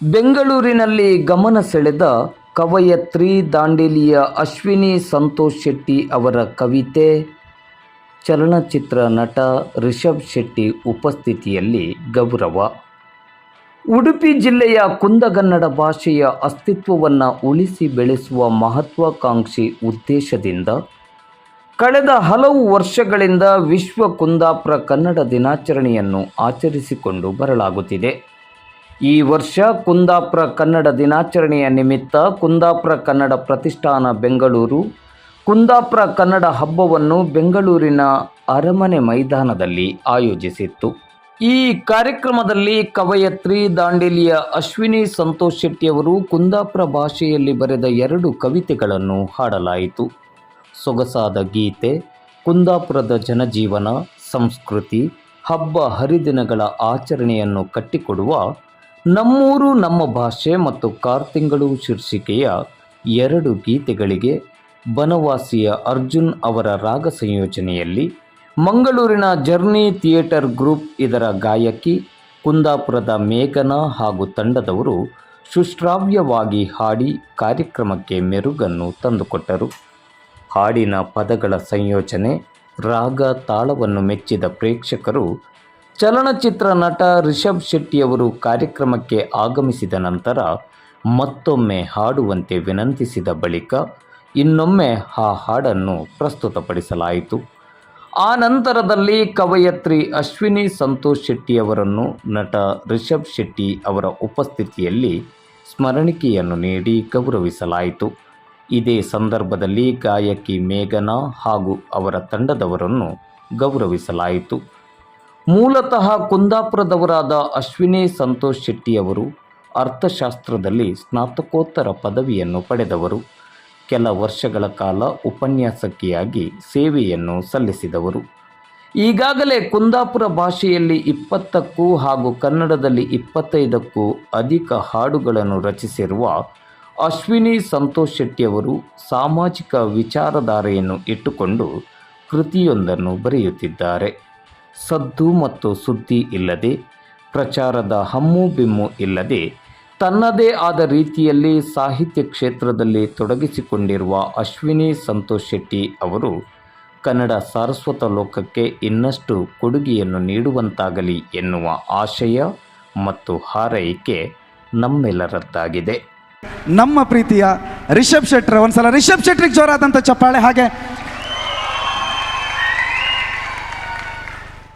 ಬೆಂಗಳೂರಿನಲ್ಲಿ ಗಮನ ಸೆಳೆದ ಕವಯತ್ರಿ ದಾಂಡೇಲಿಯ ಅಶ್ವಿನಿ ಸಂತೋಷ್ ಶೆಟ್ಟಿ ಅವರ ಕವಿತೆ, ಚಲನಚಿತ್ರ ನಟ ರಿಷಬ್ ಶೆಟ್ಟಿ ಉಪಸ್ಥಿತಿಯಲ್ಲಿ ಗೌರವ. ಉಡುಪಿ ಜಿಲ್ಲೆಯ ಕುಂದಗನ್ನಡ ಭಾಷೆಯ ಅಸ್ತಿತ್ವವನ್ನು ಉಳಿಸಿ ಬೆಳೆಸುವ ಮಹತ್ವಾಕಾಂಕ್ಷಿ ಉದ್ದೇಶದಿಂದ ಕಳೆದ ಹಲವು ವರ್ಷಗಳಿಂದ ವಿಶ್ವ ಕುಂದಾಪುರ ಕನ್ನಡ ದಿನಾಚರಣೆಯನ್ನು ಆಚರಿಸಿಕೊಂಡು ಬರಲಾಗುತ್ತಿದೆ. ಈ ವರ್ಷ ಕುಂದಾಪುರ ಕನ್ನಡ ದಿನಾಚರಣೆಯ ನಿಮಿತ್ತ ಕುಂದಾಪುರ ಕನ್ನಡ ಪ್ರತಿಷ್ಠಾನ ಬೆಂಗಳೂರು. ಕುಂದಾಪುರ ಕನ್ನಡ ಹಬ್ಬವನ್ನು ಬೆಂಗಳೂರಿನ ಅರಮನೆ ಮೈದಾನದಲ್ಲಿ ಆಯೋಜಿಸಿತ್ತು. ಈ ಕಾರ್ಯಕ್ರಮದಲ್ಲಿ ಕವಯತ್ರಿ ದಾಂಡೇಲಿಯ ಅಶ್ವಿನಿ ಸಂತೋಷ್ ಶೆಟ್ಟಿಯವರು ಕುಂದಾಪುರ ಭಾಷೆಯಲ್ಲಿ ಬರೆದ ಎರಡು ಕವಿತೆಗಳನ್ನು ಹಾಡಲಾಯಿತು. ಸೊಗಸಾದ ಗೀತೆ, ಕುಂದಾಪುರದ ಜನಜೀವನ, ಸಂಸ್ಕೃತಿ, ಹಬ್ಬ ಹರಿದಿನಗಳ ಆಚರಣೆಯನ್ನು ಕಟ್ಟಿಕೊಡುವ ನಮ್ಮೂರು, ನಮ್ಮ ಭಾಷೆ ಮತ್ತು ಕಾರ್ತಿಂಗಳು ಶೀರ್ಷಿಕೆಯ ಎರಡು ಗೀತೆಗಳಿಗೆ ಬನವಾಸಿಯ ಅರ್ಜುನ್ ಅವರ ರಾಗ ಸಂಯೋಜನೆಯಲ್ಲಿ ಮಂಗಳೂರಿನ ಜರ್ನಿ ಥಿಯೇಟರ್ ಗ್ರೂಪ್ ಇದರ ಗಾಯಕಿ ಕುಂದಾಪುರದ ಮೇಘನ ಹಾಗೂ ತಂಡದವರು ಸುಶ್ರಾವ್ಯವಾಗಿ ಹಾಡಿ ಕಾರ್ಯಕ್ರಮಕ್ಕೆ ಮೆರುಗನ್ನು ತಂದುಕೊಟ್ಟರು. ಹಾಡಿನ ಪದಗಳ ಸಂಯೋಜನೆ ರಾಗ ತಾಳವನ್ನು ಮೆಚ್ಚಿದ ಪ್ರೇಕ್ಷಕರು ಚಲನಚಿತ್ರ ನಟ ರಿಷಬ್ ಶೆಟ್ಟಿಯವರು ಕಾರ್ಯಕ್ರಮಕ್ಕೆ ಆಗಮಿಸಿದ ನಂತರ ಮತ್ತೊಮ್ಮೆ ಹಾಡುವಂತೆ ವಿನಂತಿಸಿದ ಬಳಿಕ ಇನ್ನೊಮ್ಮೆ ಆ ಹಾಡನ್ನು ಪ್ರಸ್ತುತಪಡಿಸಲಾಯಿತು. ಆ ನಂತರದಲ್ಲಿ ಕವಯತ್ರಿ ಅಶ್ವಿನಿ ಸಂತೋಷ್ ಶೆಟ್ಟಿಯವರನ್ನು ನಟ ರಿಷಬ್ ಶೆಟ್ಟಿ ಅವರ ಉಪಸ್ಥಿತಿಯಲ್ಲಿ ಸ್ಮರಣಿಕೆಯನ್ನು ನೀಡಿ ಗೌರವಿಸಲಾಯಿತು. ಇದೇ ಸಂದರ್ಭದಲ್ಲಿ ಗಾಯಕಿ ಮೇಘನಾ ಹಾಗೂ ಅವರ ತಂಡದವರನ್ನು ಗೌರವಿಸಲಾಯಿತು. ಮೂಲತಃ ಕುಂದಾಪುರದವರಾದ ಅಶ್ವಿನಿ ಸಂತೋಷ್ ಶೆಟ್ಟಿಯವರು ಅರ್ಥಶಾಸ್ತ್ರದಲ್ಲಿ ಸ್ನಾತಕೋತ್ತರ ಪದವಿಯನ್ನು ಪಡೆದವರು. ಕೆಲ ವರ್ಷಗಳ ಕಾಲ ಉಪನ್ಯಾಸಕಿಯಾಗಿ ಸೇವೆಯನ್ನು ಸಲ್ಲಿಸಿದವರು. ಈಗಾಗಲೇ ಕುಂದಾಪುರ ಭಾಷೆಯಲ್ಲಿ ಇಪ್ಪತ್ತಕ್ಕೂ ಹಾಗೂ ಕನ್ನಡದಲ್ಲಿ ಇಪ್ಪತ್ತೈದಕ್ಕೂ ಅಧಿಕ ಹಾಡುಗಳನ್ನು ರಚಿಸಿರುವ ಅಶ್ವಿನಿ ಸಂತೋಷ್ ಶೆಟ್ಟಿಯವರು ಸಾಮಾಜಿಕ ವಿಚಾರಧಾರೆಯನ್ನು ಇಟ್ಟುಕೊಂಡು ಕೃತಿಯೊಂದನ್ನು ಬರೆಯುತ್ತಿದ್ದಾರೆ. ಸದ್ದು ಮತ್ತು ಸುದ್ದಿ ಇಲ್ಲದೆ, ಪ್ರಚಾರದ ಹಮ್ಮು ಬಿಮ್ಮು ಇಲ್ಲದೆ, ತನ್ನದೇ ಆದ ರೀತಿಯಲ್ಲಿ ಸಾಹಿತ್ಯ ಕ್ಷೇತ್ರದಲ್ಲಿ ತೊಡಗಿಸಿಕೊಂಡಿರುವ ಅಶ್ವಿನಿ ಸಂತೋಷ್ ಶೆಟ್ಟಿ ಅವರು ಕನ್ನಡ ಸಾರಸ್ವತ ಲೋಕಕ್ಕೆ ಇನ್ನಷ್ಟು ಕೊಡುಗೆಯನ್ನು ನೀಡುವಂತಾಗಲಿ ಎನ್ನುವ ಆಶಯ ಮತ್ತು ಹಾರೈಕೆ ನಮ್ಮೆಲ್ಲರದ್ದಾಗಿದೆ. ನಮ್ಮ ಪ್ರೀತಿಯ ರಿಷಬ್ ಶೆಟ್ಟರ್ ಒಂದ್ಸಲ ರಿಷಬ್ ಶೆಟ್ಟರಿಗೆ ಜೋರಾದಂಥ ಚಪ್ಪಾಳೆ, ಹಾಗೆ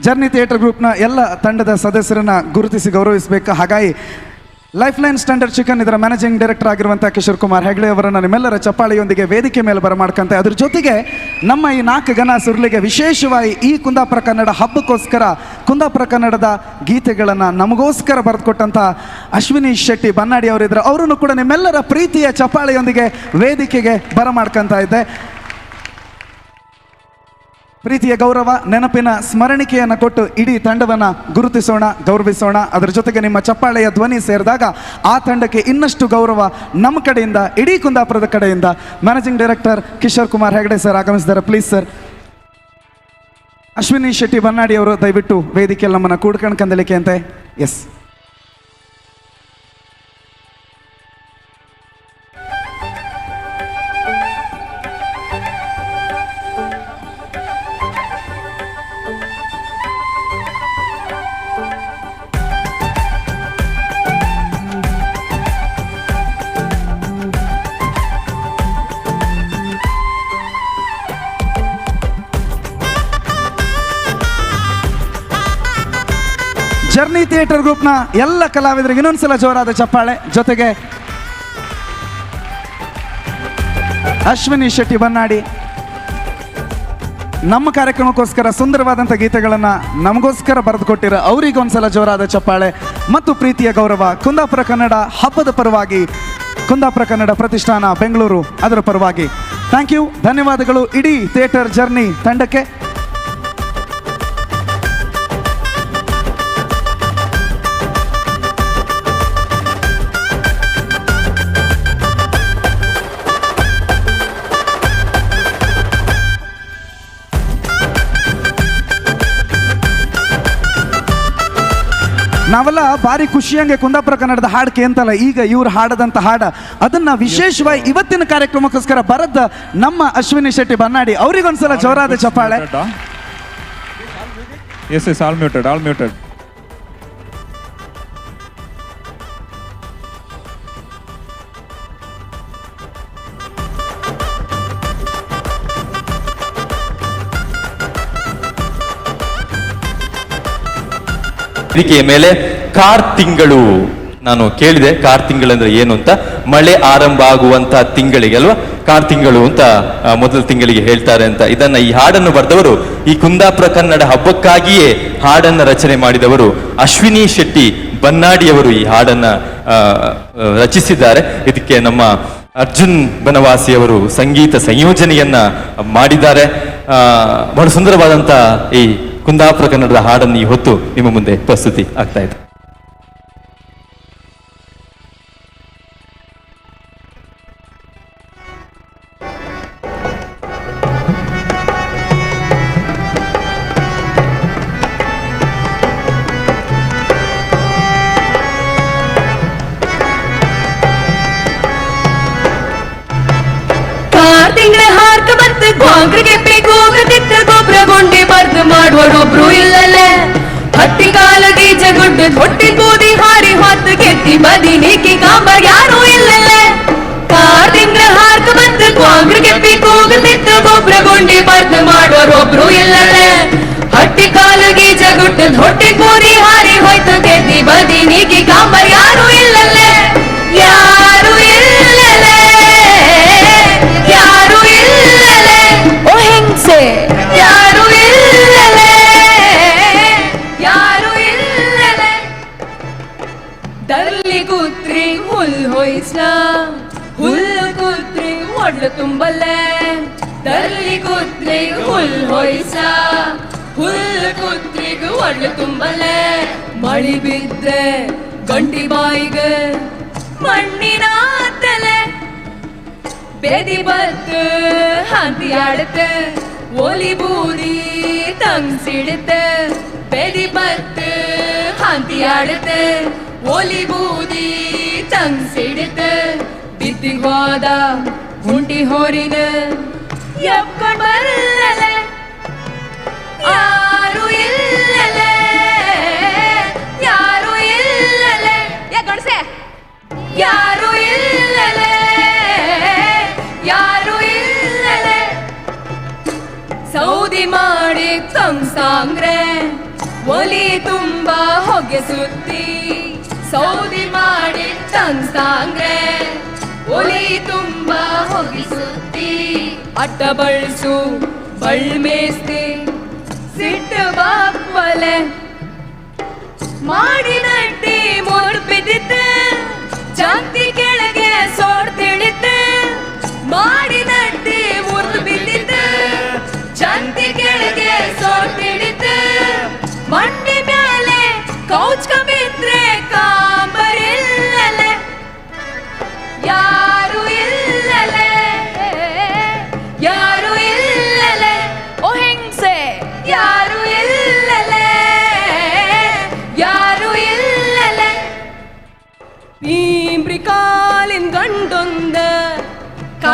ಜರ್ನಿ ಥಿಯೇಟರ್ ಗ್ರೂಪ್ನ ಎಲ್ಲ ತಂಡದ ಸದಸ್ಯರನ್ನ ಗುರುತಿಸಿ ಗೌರವಿಸಬೇಕು. ಹಾಗಾಗಿ ಲೈಫ್ ಲೈನ್ ಸ್ಟ್ಯಾಂಡರ್ಡ್ ಚಿಕನ್ ಇದರ ಮ್ಯಾನೇಜಿಂಗ್ ಡೈರೆಕ್ಟರ್ ಆಗಿರುವಂಥ ಕಿಶೋರ್ ಕುಮಾರ್ ಹೆಗ್ಡೆ ಅವರನ್ನು ನಿಮ್ಮೆಲ್ಲರ ಚಪ್ಪಾಳಿಯೊಂದಿಗೆ ವೇದಿಕೆ ಮೇಲೆ ಬರಮಾಡ್ಕಂತೆ ಅದ್ರ ಜೊತೆಗೆ ನಮ್ಮ ಈ ನಾಲ್ಕು ಗಣ ಸುರುಳಿಗೆ ವಿಶೇಷವಾಗಿ ಈ ಕುಂದಾಪುರ ಕನ್ನಡ ಹಬ್ಬಕ್ಕೋಸ್ಕರ ಕುಂದಾಪುರ ಕನ್ನಡದ ಗೀತೆಗಳನ್ನು ನಮಗೋಸ್ಕರ ಬರೆದುಕೊಟ್ಟಂಥ ಅಶ್ವಿನಿ ಶೆಟ್ಟಿ ಬನ್ನಾಡಿ ಅವರಿದ್ದರು ಅವರನ್ನು ಕೂಡ ನಿಮ್ಮೆಲ್ಲರ ಪ್ರೀತಿಯ ಚಪ್ಪಾಳಿಯೊಂದಿಗೆ ವೇದಿಕೆಗೆ ಬರಮಾಡ್ಕಂತ ಇದ್ದೆ. ಪ್ರೀತಿಯ ಗೌರವ, ನೆನಪಿನ ಸ್ಮರಣಿಕೆಯನ್ನು ಕೊಟ್ಟು ಇಡೀ ತಂಡವನ್ನು ಗುರುತಿಸೋಣ, ಗೌರವಿಸೋಣ. ಅದರ ಜೊತೆಗೆ ನಿಮ್ಮ ಚಪ್ಪಾಳೆಯ ಧ್ವನಿ ಸೇರಿದಾಗ ಆ ತಂಡಕ್ಕೆ ಇನ್ನಷ್ಟು ಗೌರವ ನಮ್ಮ ಕಡೆಯಿಂದ, ಇಡೀ ಕುಂದಾಪುರದ ಕಡೆಯಿಂದ. Managing director Kishore Kumar Hegde sir ಆಗಮಿಸಿದ್ದಾರೆ. ಪ್ಲೀಸ್ ಸರ್ ಅಶ್ವಿನಿ ಶೆಟ್ಟಿ ಬನ್ನಾಡಿ ಅವರು ದಯವಿಟ್ಟು ವೇದಿಕೆಯಲ್ಲಿ ನಮ್ಮನ್ನು ಕೂಡ್ಕೊಂಡು ಕಂದಲಿಕೆ ಅಂತೆ. ಎಸ್ ಜರ್ನಿ ಥಿಯೇಟರ್ ಗ್ರೂಪ್ನ ಎಲ್ಲ ಕಲಾವಿದರಿಗೆ ಇನ್ನೊಂದ್ಸಲ ಜೋರಾದ ಚಪ್ಪಾಳೆ. ಜೊತೆಗೆ ಅಶ್ವಿನಿ ಶೆಟ್ಟಿ ಬನ್ನಾಡಿ. ನಮ್ಮ ಕಾರ್ಯಕ್ರಮಕ್ಕೋಸ್ಕರ ಸುಂದರವಾದಂಥ ಗೀತೆಗಳನ್ನು ನಮಗೋಸ್ಕರ ಬರೆದುಕೊಟ್ಟಿರೋ ಅವರಿಗೆ ಒಂದ್ಸಲ ಜೋರಾದ ಚಪ್ಪಾಳೆ. ಮತ್ತು ಪ್ರೀತಿಯ ಗೌರವ ಕುಂದಾಪುರ ಕನ್ನಡ ಹಬ್ಬದ ಪರವಾಗಿ ಕುಂದಾಪುರ ಕನ್ನಡ ಪ್ರತಿಷ್ಠಾನ ಬೆಂಗಳೂರು ಅದರ ಪರವಾಗಿ. ಥ್ಯಾಂಕ್ ಯು, ಧನ್ಯವಾದಗಳು. ಇಡೀ ಥಿಯೇಟರ್ ಜರ್ನಿ ತಂಡಕ್ಕೆ. ನಾವೆಲ್ಲ ಭಾರಿ ಖುಷಿಯಂಗೆ ಕುಂದಾಪುರ ಕನ್ನಡದ ಹಾಡು ಕೇಂತಲ್ಲ ಈಗ ಇವ್ರು ಹಾಡದಂತ ಹಾಡ. ಅದನ್ನ ವಿಶೇಷವಾಗಿ ಇವತ್ತಿನ ಕಾರ್ಯಕ್ರಮಕ್ಕೋಸ್ಕರ ಬರದ ನಮ್ಮ ಅಶ್ವಿನಿ ಶೆಟ್ಟಿ ಬನ್ನಾಡಿ ಅವರಿಗೊಂದ್ಸಲ ಜೋರಾದ ಚಪ್ಪಾಳೆ. Yes yes all muted all muted ವೇದಿಕೆಯ ಮೇಲೆ ಕಾರ್ ತಿಂಗಳು. ನಾನು ಕೇಳಿದೆ ಕಾರ್ ತಿಂಗಳಂದ್ರೆ ಏನು ಅಂತ? ಮಳೆ ಆರಂಭ ಆಗುವಂತ ತಿಂಗಳಿಗೆ ಅಲ್ವಾ? ಕಾರ್ ತಿಂಗಳು ಅಂತ ಮೊದಲ ತಿಂಗಳಿಗೆ ಹೇಳ್ತಾರೆ ಅಂತ. ಇದನ್ನ ಈ ಹಾಡನ್ನು ಬರೆದವರು, ಈ ಕುಂದಾಪುರ ಕನ್ನಡ ಹಬ್ಬಕ್ಕಾಗಿಯೇ ಹಾಡನ್ನ ರಚನೆ ಮಾಡಿದವರು ಅಶ್ವಿನಿ ಶೆಟ್ಟಿ ಬನ್ನಾಡಿಯವರು ಈ ಹಾಡನ್ನ ರಚಿಸಿದ್ದಾರೆ. ಇದಕ್ಕೆ ನಮ್ಮ ಅರ್ಜುನ್ ಬನವಾಸಿಯವರು ಸಂಗೀತ ಸಂಯೋಜನೆಯನ್ನ ಮಾಡಿದ್ದಾರೆ. ಬಹಳ ಸುಂದರವಾದಂತ ಈ ಕುಂದಾಪುರ ಕನ್ನಡದ ಹಾಡನ್ನು ಈ ಹೊತ್ತು ನಿಮ್ಮ ಮುಂದೆ ಪ್ರಸ್ತುತಿ ಆಗ್ತಾ ಇದೆ. ಬರ್ದು ಮಾಡುವರೊಬ್ರು ಹಟ್ಟಿ ಕಾಲ ಗೀಜ ಗುಡ್ಡ ಹೊಟ್ಟಿ ಬೂದಿ ಹಾರಿ ಹೊತ್ತು ಕೆತ್ತಿ ಬದಿ ನೀಕಿ ಕಾಂಬ ಯಾರು ಇಲ್ಲಲ್ಲೇ. ಕಾರ್ ತಿಂಗಳ ಹಾರ್ಕ ಬಂತು ಗೋಗ್ರಿಗೆ ಗೋಗ್ರದಿತ್ತ ಗೊಬ್ರ ಗುಂಡಿ ಬರ್ದು ಒಬ್ರು ಇಲ್ಲಲ್ಲೇ. ಹಟ್ಟಿ ಕಾಲ ಗೀಜ ಗುಡ್ಡ ಹೊಟ್ಟಿ ಹೊಯ್ಸ ಹುಲ್ಲು ಕೂತ್ರಿಗೂ ಒಡ್ಲು ತುಂಬಲ್ಲೇ ಮಳಿ ಬಿದ್ರೆ ಗಂಟಿ ಬಾಯಿಗೆ ಮಣ್ಣಿನ ತಲೆ ಬೆದಿ ಬತ್ತು ಹಂತಿ ಆಡುತ್ತೆ ಒಲಿ ಬೂದಿ ತಂಗ್ಸಿಡುತ್ತೆ ಬೆದಿ ಬತ್ತು ಹಂತಿ ಆಡುತ್ತೆ ಒಲಿ ಬೂದಿ ತಂಗ್ಸಿಡುತ್ತೆ ಬಿದ್ದಿ ಹೋದ ಹುಂಟಿ ಹೋರಿನ ಎಪ್ಕೊಂಡ್ ಬರಲಲೆ ಯಾರು ಇಲ್ಲಲೆ? ಯಾರು ಇಲ್ಲಲೆ? ಯಾ ಗಣಸೆ ಯಾರು ಇಲ್ಲಲೇ? ಯಾರು ಇಲ್ಲಲೇ? ಸೌದಿ ಮಾಡಿ ತಂಸಾಂಗ್ರೆ, ಒಲಿ ತುಂಬ ಹೊಗೆ ಸುತ್ತಿ. ಸೌದಿ ಮಾಡಿ ತಂಸಾಂಗ್ರೆ, ಒಲಿ ತುಂಬ ಹೊಗೆ ಸುತ್ತಿ. ಅಟ್ಟ ಬಳಸು ಬಳ್ಮೇಸ್ತಿ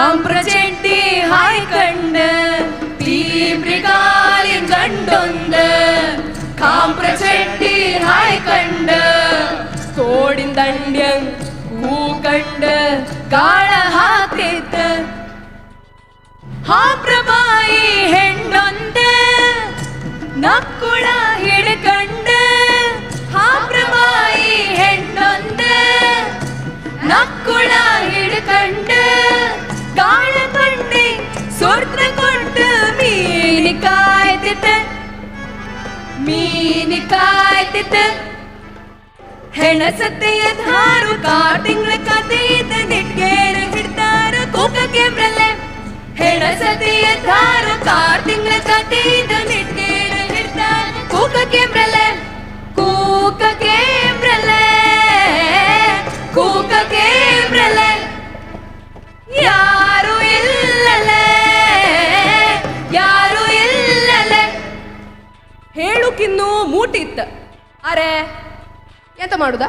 ಕಾಂಬ್ರ ಚೆಡ್ಡಿ ಹಾಯ್ ಕಂಡ ತೀಬ್ರಿ ಕಾಲಿನ್ ಗಂಡೊಂದ ಕಾಂಬ್ರ ಚೆಡ್ಡಿ ಹಾಯ್ ಕಂಡ ತೋಡಿನ ದಂಡ್ಯಂಗ್ ಹೂ ಕಂಡ ಗಾಳ ಹಾಕೈತ ಹಾಪ್ರಬಾಯಿ ಹೆಣ್ಣೊಂದ ನಕ್ಕುಳ ಹಿಡ್ಕಂಡ ಹಾಪ್ರಬಾಯಿ ಹೆಣ್ಣೊಂದ ನಕ್ಕುಳ ಹಿಡ್ಕಂಡ ಕಂಡಿ ಸೊರ್ತ್ರ ಕೊಟ್ಟು ಮೀನಿ ಕಾಯ್ತಿತ್ತ. ಮೀನಿ ಕಾಯ್ತಿತ್ತ. ಹೆಣಸತ್ತೆಯ ಧಾರು ಕಾರ್ ತಿಂಗಳ ಇದ್ದ ನಿಟ್ಗೇರ ಹಿಡ್ತಾರ ಕೂಕ ಕೆಮ್ರಲೆ ಹೆಣಸತೆಯ ಧಾರು ಕಾರ್ ತಿಂಗಳ ಇದ್ದ ನಿಟ್ಗೇರ ಹಿಡ್ತಾರ ಮೂಟಿ ಮೂಟಿತ್ತ ಅರೆ, ಎಂತ ಮಾಡುದ?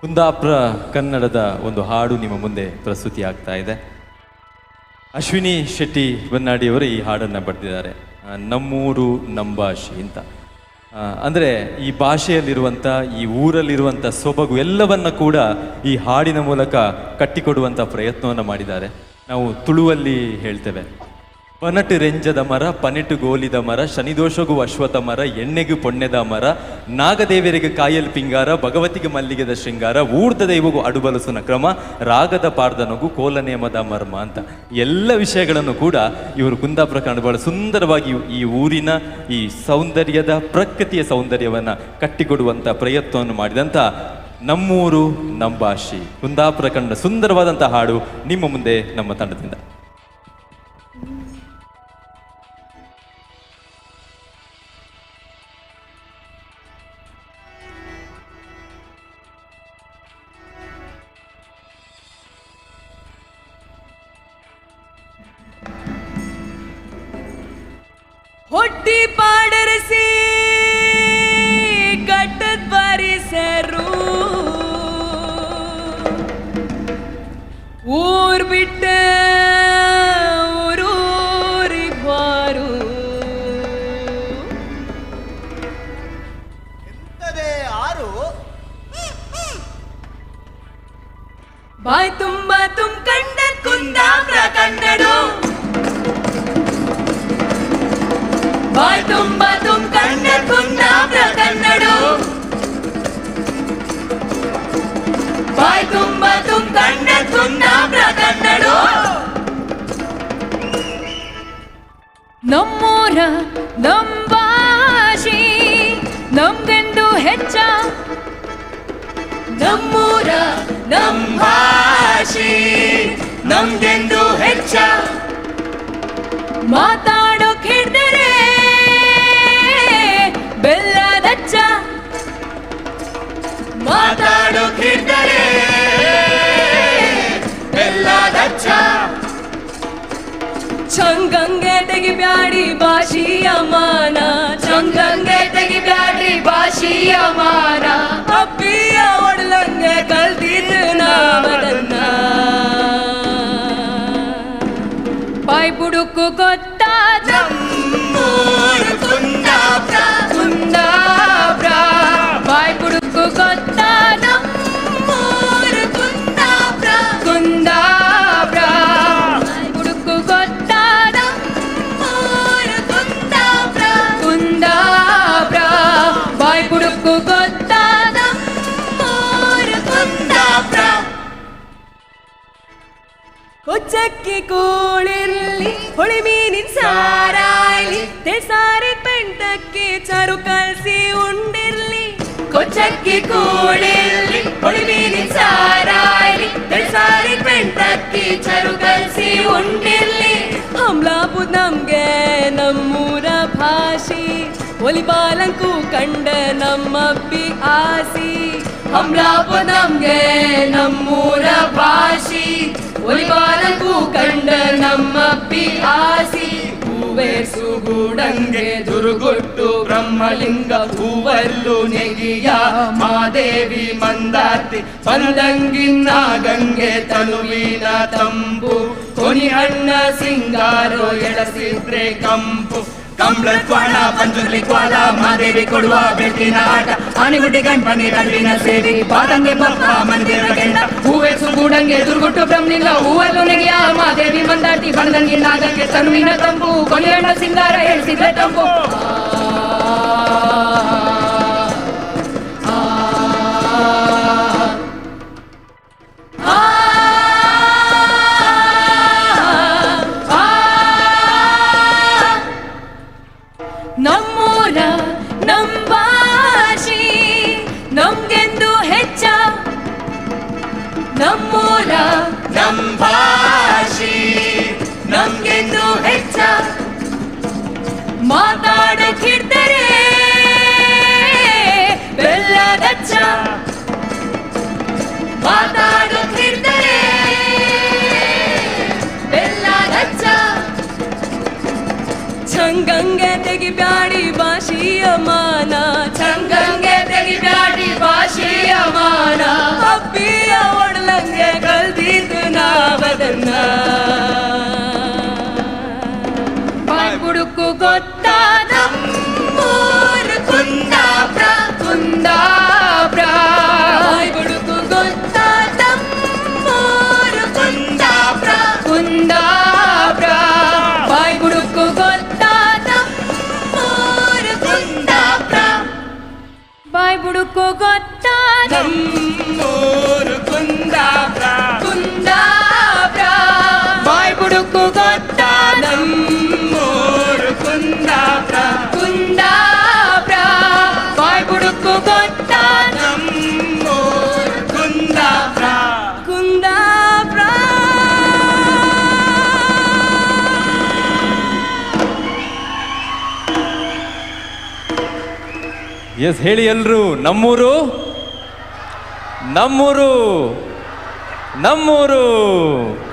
ಕುಂದಾಪುರ ಕನ್ನಡದ ಒಂದು ಹಾಡು ನಿಮ್ಮ ಮುಂದೆ ಪ್ರಸ್ತುತಿ ಆಗ್ತಾ ಇದೆ. ಅಶ್ವಿನಿ ಶೆಟ್ಟಿ ಬನ್ನಾಡಿಯವರು ಈ ಹಾಡನ್ನು ಬರೆದಿದ್ದಾರೆ. ನಮ್ಮೂರು ನಂಬಾಶಿ ಅಂತ. ಅಂದ್ರೆ ಈ ಭಾಷೆಯಲ್ಲಿರುವಂಥ ಈ ಊರಲ್ಲಿರುವಂಥ ಸೊಬಗು ಎಲ್ಲವನ್ನ ಕೂಡ ಈ ಹಾಡಿನ ಮೂಲಕ ಕಟ್ಟಿಕೊಡುವಂಥ ಪ್ರಯತ್ನವನ್ನು ಮಾಡಿದ್ದಾರೆ. ನಾವು ತುಳುವಲ್ಲಿ ಹೇಳ್ತೇವೆ. ಪನಟು ರೆಂಜದ ಮರ, ಪನೆಟು ಗೋಲಿದ ಮರ ಶನಿದೋಷಗು ಅಶ್ವಥ ಮರ, ಎಣ್ಣೆಗೂ ಪೊಣ್ಣೆದ ಮರ, ನಾಗದೇವರಿಗೆ ಕಾಯಲ್ ಪಿಂಗಾರ, ಭಗವತಿಗೆ ಮಲ್ಲಿಗೆದ ಶೃಂಗಾರ, ಊರ್ಧ ದೈವಗೂ ಅಡುಬಲಸುನ ಕ್ರಮ, ರಾಗದ ಪಾರ್ದನಗು ಕೋಲ ನೇಮದ ಮರ್ಮ ಅಂತ. ಎಲ್ಲ ವಿಷಯಗಳನ್ನು ಕೂಡ ಇವರು ಕುಂದಾಪುರ ಕಂಡು ಬಹಳ ಸುಂದರವಾಗಿ ಈ ಊರಿನ ಈ ಸೌಂದರ್ಯದ, ಪ್ರಕೃತಿಯ ಸೌಂದರ್ಯವನ್ನು ಕಟ್ಟಿಕೊಡುವಂಥ ಪ್ರಯತ್ನವನ್ನು ಮಾಡಿದಂಥ ನಮ್ಮೂರು ನಂಬಾಷಿ ಕುಂದಾಪುರ ಕಂಡ ಸುಂದರವಾದಂಥ ಹಾಡು ನಿಮ್ಮ ಮುಂದೆ ನಮ್ಮ ತಂಡದಿಂದ. ಹೊಟ್ಟಿ ಪಾಡರಿಸಿ ಗಟ್ಟದ್ ಬಾರಿಸರು ಊರ್ ಬಿಟ್ಟ ಊರೂರಿಗ್ ಬಾರು ಬಾಯ್ ತುಂಬ ತುಮ್ ಕಂಡ ಕುಂದಾಪುರ ಕನ್ನಡು ಬಾಯ್ ತುಂಬ ತುಮ್ ಕಂಡ ಕುಂದಾಪುರ ಕನ್ನಡು. ಬಾಯ್ ತುಂಬ ತುಮ್ ಕಂಡ ಕುಂದಾಪುರ ಕನ್ನಡು. ನಮ್ಮೂರ ನಂಬಾಶಿ, ನಮ್ಗೆಂದು ಹೆಚ್ಚ. ನಮ್ಮೂರ ನಂಬಾಶಿ, ನಮ್ಗೆಂದು ಹೆಚ್ಚ. ಮಾತಾಡೋಕ್ ಮಾತಾಡೋಕ್ ಹಿಡ್ದರೆ ಬೆಲ್ಲದಚ್ಚ ಚಂಗಂಗೆ ತೆಗಿಬ್ಯಾಡಿ ಭಾಷಿಯ ಮಾನ. ಚಂಗಂಗೆ ತೆಗಿಬ್ಯಾಡ್ರಿ ಭಾಷಿಯ ಮಾನ. ಅಪ್ಪಿಯ ಒಡಲಂಗೆ ಕಲ್ತಿದ್ದು ಕೊಚ್ಚಕ್ಕಿ ಕೂಳಿರ್ಲಿ ಹೊಳಿ ಮೀನಿನ ಸಾರಾಯ್ಲಿ ತೆಸಾರಿ ಪೆಂಟಕ್ಕೆ ಚರು ಕಲ್ಸಿ ಉಂಡಿರ್ಲಿ. ಕೊಚ್ಚಕ್ಕಿ ಕೂಳಿರ್ಲಿ ಹೊಳಿ ಮೀನಿನ ಸಾರಾಯ್ಲಿ ತೆಸಾರಿ ಪೆಂಟಕ್ಕೆ ಚರು ಕಲ್ಸಿ ಉಂಡಿರ್ಲಿ. ಹಮ್ಲಾಪು ನಮ್ಗೆ ನಮ್ಮೂರ ಭಾಷಿ, ಒಲಿಬಾಲಂಕು ಕಂಡ ನಮ್ಮಪ್ಪಿ ಆಸಿ ಹಮ್ಲಾಪು ನಮ್ಗೆ ನಮ್ಮೂರ ಭಾಷಿ ಒಲಿಬಾಲಂಕು ಕಂಡ ನಮ್ಮಪ್ಪಿ ಆಸಿ ಹೂವೇಸು ಗೂಡಂಗೆ ದುರುಗುಟ್ಟು ಬ್ರಹ್ಮಲಿಂಗ ಹೂವಲ್ಲು ನೆಗಿಯ ಮಾದೇವಿ ಮಂದಾರ್ತಿ ಬಂದಂಗಿನ್ನ ಗಂಗೆ ತನುವಿನ ತಂಬು ಕೊನಿ ಅಣ್ಣ ಸಿಂಗಾರೋ ಎಳಸಿದ್ರೆ ಕಂಪು ಕಂಬಳ ಕ್ವಾಣ ಪಂಚುರ್ಲಿ ಕ್ವಾಲ ಮಾದೇವಿ ಕೊಡುವ ಬೆಳಕಿನ ಆಟ. ಆನೆಗುಡ್ಡೆ ಗಂಟನೆ ನಡುವಿನ ಸೇರಿ ಬಾದಂಗೆ ಬಪ್ಪ ಮಂದಿರ ಗಂಡ ಹೂವೆ ಸುಗೂಡಂಗೆ ದುರ್ಗುಟ್ಟು ಬ್ರಹ್ಮಿಲ್ಲ ಹೂವಲ್ಲು ನೆಗೆಯ ಮಾದೇವಿ ಮಂದಾಟಿ ಬಣದಂಗಿ ನಾಗಕ್ಕೆ ತನುವಿನ ತಂಬು ಕೊನೆಯಣ್ಣ ಸಿಂಗಾರ ಎಳಿಸಿದ್ರೆ ತಂಪು. ಮಾನ ಅಪ್ಪಿಯ ಒಡಲಂಗೆ ಕಲ್ದಿದ್ದು ನಾವದನ್ನ ಬಾಯ್ ಬುಡುಕು ಗೊತ್ತಾದ ಮೂರು ಕುಂದಾಪ್ರ. ಕುಂದಾಪ್ರ. ಬಾಯ್ ಬುಡುಕು ಗೊತ್ತಾದ ಮೂರು ಕುಂದಾಪ್ರ. ಕುಂದಾಪ್ರ. ಎಸ್ ಹೇಳಿ ಎಲ್ರು, ನಮ್ಮೂರು ನಮ್ಮೂರು ನಮ್ಮೂರು.